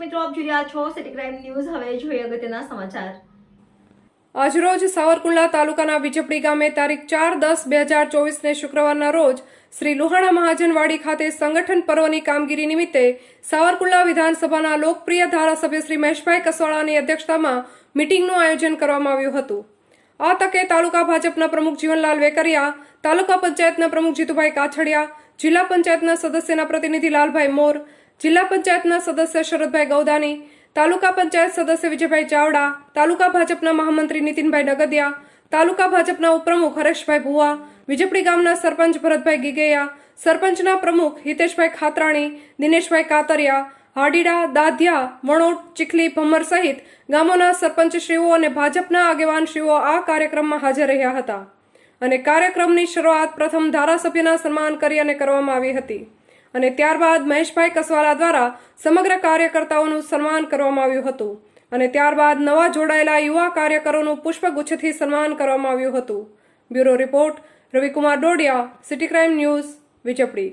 આપ જોઈ રહ્યા છો સિટી ક્રાઇમ ન્યૂઝ હવે જોઈએ અગત્યના સમાચાર. આજરોજ સાવરકુંડલા તાલુકાના વિજપડી ગામે તારીખ ચાર દસ બે હજાર ચોવીસને શુક્રવારના રોજ શ્રી લુહાણા મહાજનવાડી ખાતે સંગઠન પર્વની કામગીરી નિમિત્તે સાવરકુંડલા વિધાનસભાના લોકપ્રિય ધારાસભ્ય શ્રી મહેશભાઈ કસવાળાની અધ્યક્ષતામાં મિટિંગનું આયોજન કરવામાં આવ્યું હતું. આ તકે તાલુકા ભાજપના પ્રમુખ જીવનલાલ વેકરિયા, તાલુકા પંચાયતના પ્રમુખ જીતુભાઈ કાછડિયા, જિલ્લા પંચાયતના સદસ્યના પ્રતિનિધિ લાલભાઈ મોર જિલ્લા પંચાયતના સદસ્ય શરદભાઈ ગૌદાની તાલુકા પંચાયત સદસ્ય વિજયભાઈ ચાવડા, તાલુકા ભાજપના મહામંત્રી નીતિનભાઈ નગદિયા, તાલુકા ભાજપના ઉપપ્રમુખ હરેશભાઈ ભુવા વિજપડી ગામના સરપંચ ભરતભાઈ ગીગેયા, સરપંચના પ્રમુખ હિતેશભાઈ ખાતરાણી, દિનેશભાઈ કાતરિયા, હાડીડા, દાધિયા વણોટ ચીખલી, ભમર સહિત ગામોના સરપંચશ્રીઓ અને ભાજપના આગેવાનશ્રીઓ આ કાર્યક્રમમાં હાજર રહ્યા હતા. અને કાર્યક્રમની શરૂઆત પ્રથમ ધારાસભ્યના સન્માન કરી અને કરવામાં આવી હતી. અને ત્યારબાદ મહેશભાઈ કસવાલા દ્વારા સમગ્ર કાર્યકર્તાઓનું સન્માન કરવામાં આવ્યું હતું. અને ત્યારબાદ નવા જોડાયેલા યુવા કાર્યકરોનું પુષ્પગુચ્છથી સન્માન કરવામાં આવ્યું હતું. Bureau report Ravikumar Dodiya, city crime news Vijapadi